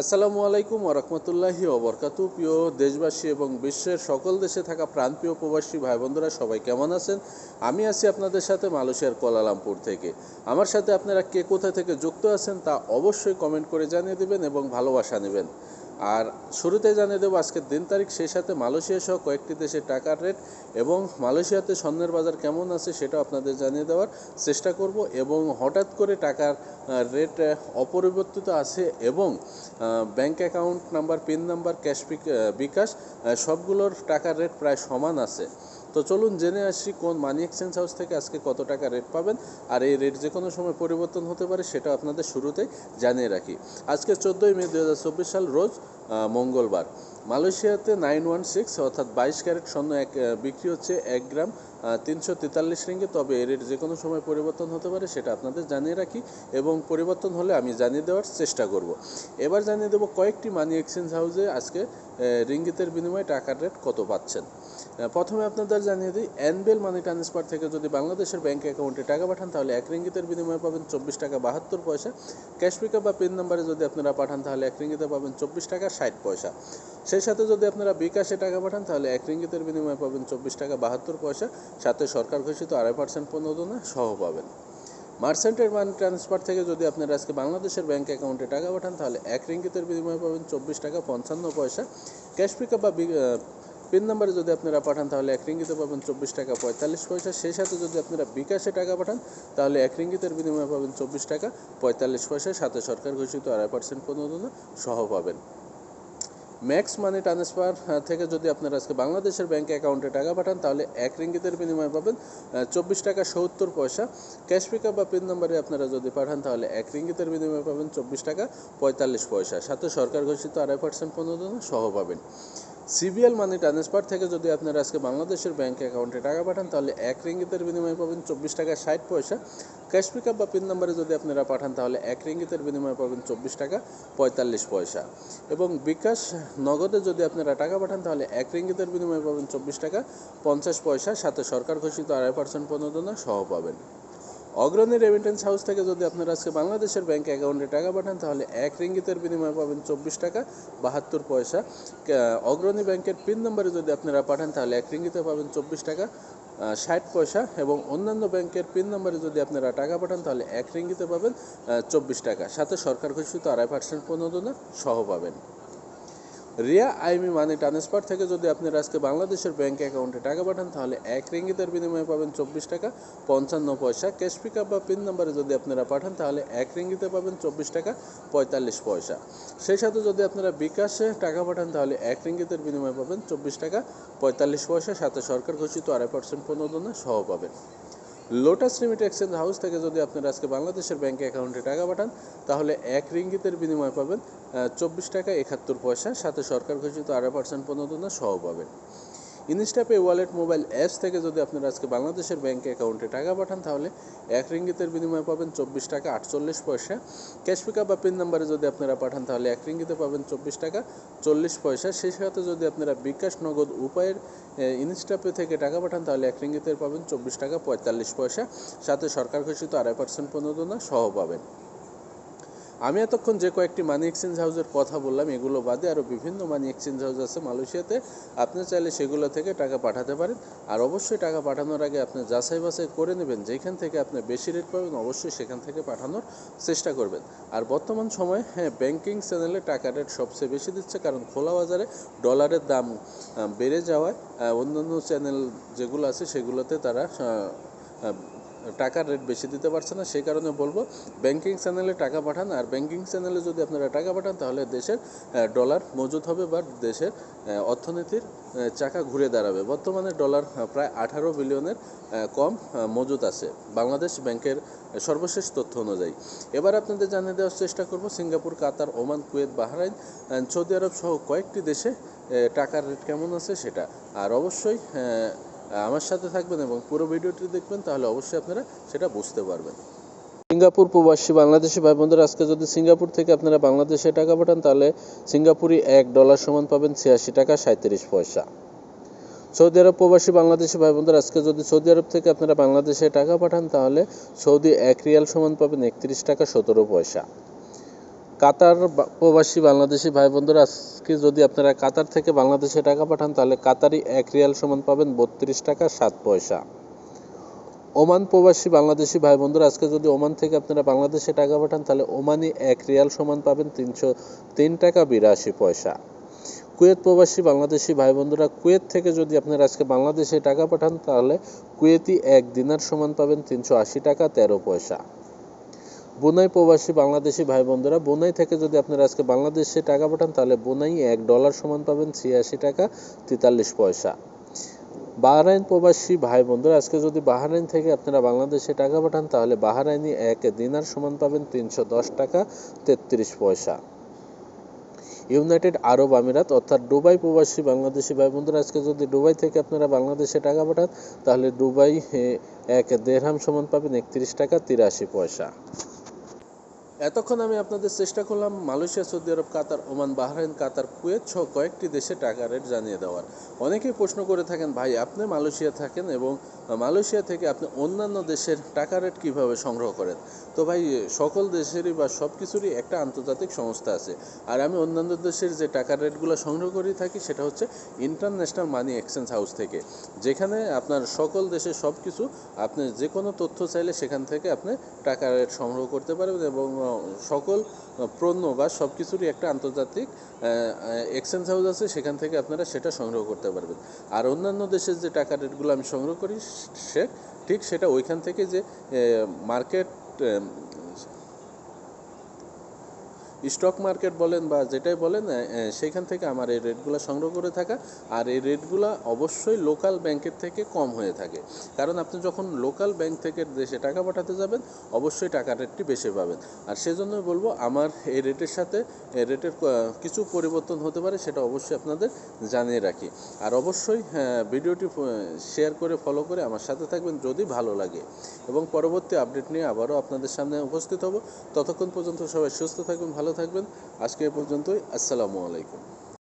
আসসালামু আলাইকুম ওরহমতুল্লাহি অবরকাতু প্রিয় দেশবাসী এবং বিশ্বের সকল দেশে থাকা প্রাণপ্রিয় প্রবাসী ভাই বন্ধুরা সবাই কেমন আছেন? আমি আছি আপনাদের সাথে মালয়েশিয়ার কোলালামপুর থেকে। আমার সাথে আপনারা কে কোথা থেকে যুক্ত আছেন তা অবশ্যই কমেন্ট করে জানিয়ে দেবেন এবং ভালোবাসা নেবেন। আর শুরুতে জানিয়ে দেবো আজকের দিন তারিখ, সেই সাথে মালয়েশিয়া সহ কয়েকটি দেশের টাকার রেট এবং মালয়েশিয়াতে স্বর্ণের বাজার কেমন আছে সেটাও আপনাদের জানিয়ে দেওয়ার চেষ্টা করব এবং হঠাৎ করে টাকার রেট অপরিবর্তিত আছে এবং bank account number pin number cash bKash সবগুলোর টাকার রেট প্রায় সমান আছে। তো চলুন জেনে আসি কোন মানি এক্সচেঞ্জ হাউস থেকে আজকে কত টাকা রেট পাবেন। আর এই রেট যে কোনো সময় পরিবর্তন হতে পারে সেটা আপনাদের শুরুতেই জানিয়ে রাখি। আজকে চোদ্দোই মে দু হাজার চব্বিশ সাল, রোজ মঙ্গলবার। মালয়েশিয়াতে নাইন ওয়ান সিক্স অর্থাৎ বাইশ ক্যারেট স্বর্ণ এক বিক্রি হচ্ছে এক গ্রাম তিনশো তেতাল্লিশ রিঙ্গে। তবে এর যে কোনো সময় পরিবর্তন হতে পারে সেটা আপনাদের জানিয়ে রাখি এবং পরিবর্তন হলে আমি জানিয়ে দেওয়ার চেষ্টা করব। এবার জানিয়ে দেবো কয়েকটি মানি এক্সচেঞ্জ হাউসে আজকে রিঙ্গিতের বিনিময়ে টাকার রেট কত পাচ্ছেন। প্রথমে আপনাদের জানিয়ে দিই অ্যানবেল মানি ট্রান্সফার থেকে যদি বাংলাদেশের ব্যাঙ্ক অ্যাকাউন্টে টাকা পাঠান, তাহলে এক রিঙ্গিতের বিনিময়ে পাবেন চব্বিশ টাকা বাহাত্তর পয়সা। ক্যাশ পিকআপ বা পিন নাম্বারে যদি আপনারা পাঠান, তাহলে এক রিঙ্গিতে পাবেন চব্বিশ টাকা ষাট পয়সা। সেই সাথে যদি আপনারা বিকাশে টাকা পাঠান, তাহলে এক রিঙ্গিতের বিনিময়ে পাবেন চব্বিশ টাকা বাহাত্তর পয়সা। সাথে সরকার ঘোষিত আড়াই পার্সেন্ট প্রণোদনা সহ পাবেন। মার্চেন্টের মানি ট্রান্সফার থেকে যদি আপনারা আজকে বাংলাদেশের ব্যাঙ্ক অ্যাকাউন্টে টাকা পাঠান, তাহলে এক রিঙ্গিতের বিনিময়ে পাবেন চব্বিশ টাকা পঞ্চান্ন পয়সা। ক্যাশ পিকআপ বা পিন নাম্বারে যদি আপনারা পাঠান, তাহলে এক রিঙ্গিতে পাবেন চব্বিশ টাকা পঁয়তাল্লিশ পয়সা। সেই সাথে যদি আপনারা বিকাশে টাকা পাঠান, তাহলে এক রিঙ্গিতের বিনিময়ে পাবেন চব্বিশ টাকা পঁয়তাল্লিশ পয়সা। সাথে সরকার ঘোষিত আড়াই পার্সেন্ট প্রণোদনা সহ পাবেন। ম্যাক্স মানি ট্রান্সফার থেকে যদি আপনারা আজকে বাংলাদেশের ব্যাংক অ্যাকাউন্টে টাকা পাঠান, তাহলে এক রিঙ্গিতের বিনিময়ে পাবেন চব্বিশ টাকা সত্তর পয়সা। ক্যাশ পিকআপ বা পিন নম্বরে আপনারা যদি পাঠান, তাহলে এক রিঙ্গিতের বিনিময়ে পাবেন চব্বিশ টাকা পঁয়তাল্লিশ পয়সা। সাথে সরকার ঘোষিত আড়াই পার্সেন্ট প্রণোদনা সহ পাবেন। সিবিএল মানি ট্রান্সফার থেকে যদি আপনারা আজকে বাংলাদেশের ব্যাঙ্ক অ্যাকাউন্টে টাকা পাঠান, তাহলে এক রিঙ্গিতের বিনিময়ে পাবেন চব্বিশ টাকা ষাট পয়সা। ক্যাশ পিকআপ বা পিন নাম্বারে যদি আপনারা পাঠান, তাহলে এক রিঙ্গিতের বিনিময়ে পাবেন চব্বিশ টাকা পঁয়তাল্লিশ পয়সা। এবং বিকাশ নগদে যদি আপনারা টাকা পাঠান, তাহলে এক রিঙ্গিতের বিনিময়ে পাবেন চব্বিশ টাকা পঞ্চাশ পয়সা। সাথে সরকার ঘোষিত আড়াই পার্সেন্ট প্রণোদনা সহ পাবেন। অগ্রণী রেমিটেন্স হাউস থেকে যদি আপনারা আজকে বাংলাদেশের ব্যাংক অ্যাকাউন্টে টাকা পাঠান, তাহলে এক রিঙ্গিতের বিনিময়ে পাবেন চব্বিশ টাকা, বাহাত্তর পয়সা। অগ্রণী ব্যাংকের পিন নম্বরে যদি আপনারা পাঠান, তাহলে এক রিঙ্গিতে পাবেন চব্বিশ টাকা ষাট পয়সা। এবং অন্যান্য ব্যাংকের পিন নম্বরে যদি আপনারা টাকা পাঠান, তাহলে এক রিঙ্গিতে পাবেন চব্বিশ টাকা। সাথে সরকার ঘোষিত আড়াই পার্সেন্ট প্রণোদনা সহ পাবেন। রিয়া আইমি মানি ট্রান্সফার থেকে যদি আপনারা আজকে বাংলাদেশের ব্যাংক অ্যাকাউন্টে টাকা পাঠান, তাহলে এক রিঙ্গিতের বিনিময়ে পাবেন চব্বিশ টাকা পঞ্চান্ন পয়সা। ক্যাশ পিকআপ বা পিন নাম্বারে যদি আপনারা পাঠান, তাহলে এক রিঙ্গিতে পাবেন চব্বিশ টাকা পঁয়তাল্লিশ পয়সা। সেই সাথে যদি আপনারা বিকাশে টাকা পাঠান, তাহলে এক রিঙ্গিতের বিনিময়ে পাবেন চব্বিশ টাকা পঁয়তাল্লিশ পয়সা। সাথে সরকার ঘোষিত আড়াই পার্সেন্ট প্রণোদনা সহ পাবেন। লোটাস লিমিট এক্সচেঞ্জ হাউস থেকে যদি আপনারা আজকে বাংলাদেশের ব্যাংক অ্যাকাউন্টে টাকা পাঠান, তাহলে এক রিঙ্গিতের বিনিময় পাবেন চব্বিশ টাকা একাত্তর পয়সা। সাথে সরকার ঘোষিত আড়াই পার্সেন্ট পর্যন্ত সহ পাবেন। ইনস্টাপে ওয়ালেট মোবাইল অ্যাপস থেকে যদি আপনারা আজকে বাংলাদেশের ব্যাংক অ্যাকাউন্টে টাকা পাঠান, তাহলে এক রিঙ্গিতের বিনিময়ে পাবেন চব্বিশ টাকা আটচল্লিশ পয়সা। ক্যাশ পিকআপ বা পিন নাম্বারে যদি আপনারা পাঠান, তাহলে এক রিঙ্গিতে পাবেন চব্বিশ টাকা চল্লিশ পয়সা। সেই সাথে যদি আপনারা বিকাশ নগদ উপায়ের ইনস্টাপে থেকে টাকা পাঠান, তাহলে এক রিঙ্গিতে পাবেন চব্বিশ টাকা পঁয়তাল্লিশ পয়সা। সাথে সরকার ঘোষিত আড়াই পার্সেন্ট প্রণোদনা সহ পাবেন। আমি এতক্ষণ যে কয়েকটি মানি এক্সচেঞ্জ হাউসের কথা বললাম, এগুলো বাদে আরও বিভিন্ন মানি এক্সচেঞ্জ হাউস আছে মালয়েশিয়াতে। আপনি চাইলে সেগুলো থেকে টাকা পাঠাতে পারেন। আর অবশ্যই টাকা পাঠানোর আগে আপনি যাচাই বাছাই করে নেবেন। যেখান থেকে আপনি বেশি রেট পাবেন, অবশ্যই সেখান থেকে পাঠানোর চেষ্টা করবেন। আর বর্তমান সময়ে হ্যাঁ ব্যাংকিং চ্যানেলে টাকা রেট সবচেয়ে বেশি দিচ্ছে কারণ খোলা বাজারে ডলারের দাম বেড়ে যাওয়ায় অন্যান্য চ্যানেল যেগুলো আছে সেগুলোতে তারা টাকার রেট বেশি দিতে পারছে না, সেই কারণে বলব ব্যাংকিং চ্যানেলে টাকা পাঠান, আর ব্যাংকিং চ্যানেলে যদি আপনারা টাকা পাঠান, তাহলে দেশের ডলার মজুদ হবে বা দেশের অর্থনীতির চাকা ঘুরে দাঁড়াবে। বর্তমানে ডলার প্রায় আঠারো বিলিয়নের কম মজুদ আছে বাংলাদেশ ব্যাংকের সর্বশেষ তথ্য অনুযায়ী। এবার আপনাদের জানিয়ে দেওয়ার চেষ্টা করব Singapore, Qatar, Oman, Kuwait, Bahrain Saudi Arabia সহ কয়েকটি দেশে টাকার রেট কেমন আছে সেটা। আর অবশ্যই আমার সাথে থাকবেন এবং পুরো ভিডিওটি দেখবেন, তাহলে অবশ্যই আপনারা সেটা বুঝতে পারবেন। সিঙ্গাপুর প্রবাসী বাংলাদেশি ভাই বন্ধুরা আজকে যদি সিঙ্গাপুর থেকে আপনারা বাংলাদেশে টাকা পাঠান, তাহলে সিঙ্গাপুরি এক ডলার সমান পাবেন ছিয়াশি টাকা সাঁত্রিশ পয়সা। সৌদি আরব প্রবাসী বাংলাদেশি ভাই বন্ধুরা আজকে যদি সৌদি আরব থেকে আপনারা বাংলাদেশে টাকা পাঠান, তাহলে সৌদি এক রিয়াল সমান পাবেন একত্রিশ টাকা সতেরো পয়সা। কাতার প্রবাসী বাংলাদেশি ভাই বন্ধুরা আজকে যদি আপনারা কাতার থেকে বাংলাদেশে টাকা পাঠান, তাহলে কাতারি এক রিয়াল সমান পাবেন বত্রিশ টাকা সাত পয়সা। ওমান প্রবাসী বাংলাদেশি ভাই বন্ধুরা আজকে যদি ওমান থেকে আপনারা বাংলাদেশে টাকা পাঠান, তাহলে ওমানি এক রিয়াল সমান পাবেন তিনশো তিন টাকা বিরাশি পয়সা। কুয়েত প্রবাসী বাংলাদেশি ভাই বন্ধুরা কুয়েত থেকে যদি আপনারা আজকে বাংলাদেশে টাকা পাঠান, তাহলে কুয়েতি এক দিনার সমান পাবেন তিনশো আশি টাকা তেরো পয়সা। বুনাই প্রবাসী বাংলাদেশি ভাই বন্ধুরা বুনাই থেকে যদি আপনারা আজকে বাংলাদেশে টাকা পাঠান, তাহলে বুনাই এক ডলার সমান পাবেন ছিয়াশি টাকা তেতাল্লিশ পয়সা। বাহরাইন প্রবাসী ভাই বন্ধুরা আজকে যদি বাহরাইন থেকে আপনারা বাংলাদেশে টাকা পাঠান, তাহলে বাহরাইনি এক দিনার সমান পাবেন তিনশো দশ টাকা তেত্রিশ পয়সা। ইউনাইটেড আরব আমিরাত, অর্থাৎ দুবাই প্রবাসী বাংলাদেশি ভাই বন্ধুরা আজকে যদি দুবাই থেকে আপনারা বাংলাদেশে টাকা পাঠান, তাহলে দুবাই এক দেড়হাম সমান পাবেন একত্রিশ টাকা তিরাশি পয়সা। এতক্ষণ আমি আপনাদের চেষ্টা করলাম Malaysia, Saudi Arabia, Qatar, Oman, Bahrain, Qatar, Kuwait সহ কয়েকটি দেশে টাকা রেট জানিয়ে দেওয়ার। অনেকেই প্রশ্ন করে থাকেন, ভাই, আপনি মালয়েশিয়া থাকেন এবং মালয়েশিয়া থেকে আপনি অন্যান্য দেশের টাকা রেট কীভাবে সংগ্রহ করেন? তো ভাই, সকল দেশেরই বা সব কিছুরই একটা আন্তর্জাতিক সংস্থা আছে। আর আমি অন্যান্য দেশের যে টাকার রেটগুলো সংগ্রহ করে থাকি, সেটা হচ্ছে ইন্টারন্যাশনাল মানি এক্সচেঞ্জ হাউস থেকে। যেখানে আপনার সকল দেশের সব কিছু আপনি যে কোনো তথ্য চাইলে সেখান থেকে আপনি টাকা রেট সংগ্রহ করতে পারবেন এবং সকল পণ্য বা সব কিছুরই একটা আন্তর্জাতিক এক্সচেঞ্জ হাউস আছে, সেখান থেকে আপনারা সেটা সংগ্রহ করতে পারবেন। আর অন্যান্য দেশের যে টাকা রেটগুলো আমি সংগ্রহ করি, সে ঠিক সেটা ওইখান থেকে যে মার্কেট স্টক মার্কেট বলেন বা যেটাই বলেন সেইখান থেকে আমার এই রেটগুলো সংগ্রহ করে থাকা। আর এই রেটগুলো অবশ্যই লোকাল ব্যাংকের থেকে কম হয়ে থাকে। কারণ আপনি যখন লোকাল ব্যাংক থেকে দেশে টাকা পাঠাতে যাবেন অবশ্যই টাকার রেটটি বেশি পাবেন। আর সেজন্যই বলব আমার এই রেটের সাথে রেটের কিছু পরিবর্তন হতে পারে সেটা অবশ্যই আপনাদের জানিয়ে রাখি। আর অবশ্যই হ্যাঁ, ভিডিওটি শেয়ার করে ফলো করে আমার সাথে থাকবেন যদি ভালো লাগে। এবং পরবর্তী আপডেট নিয়ে আবারও আপনাদের সামনে উপস্থিত হব। ততক্ষণ পর্যন্ত সবাই সুস্থ থাকবেন ভালো থাকবেন। আজকে এ পর্যন্তই। আসসালামু আলাইকুম।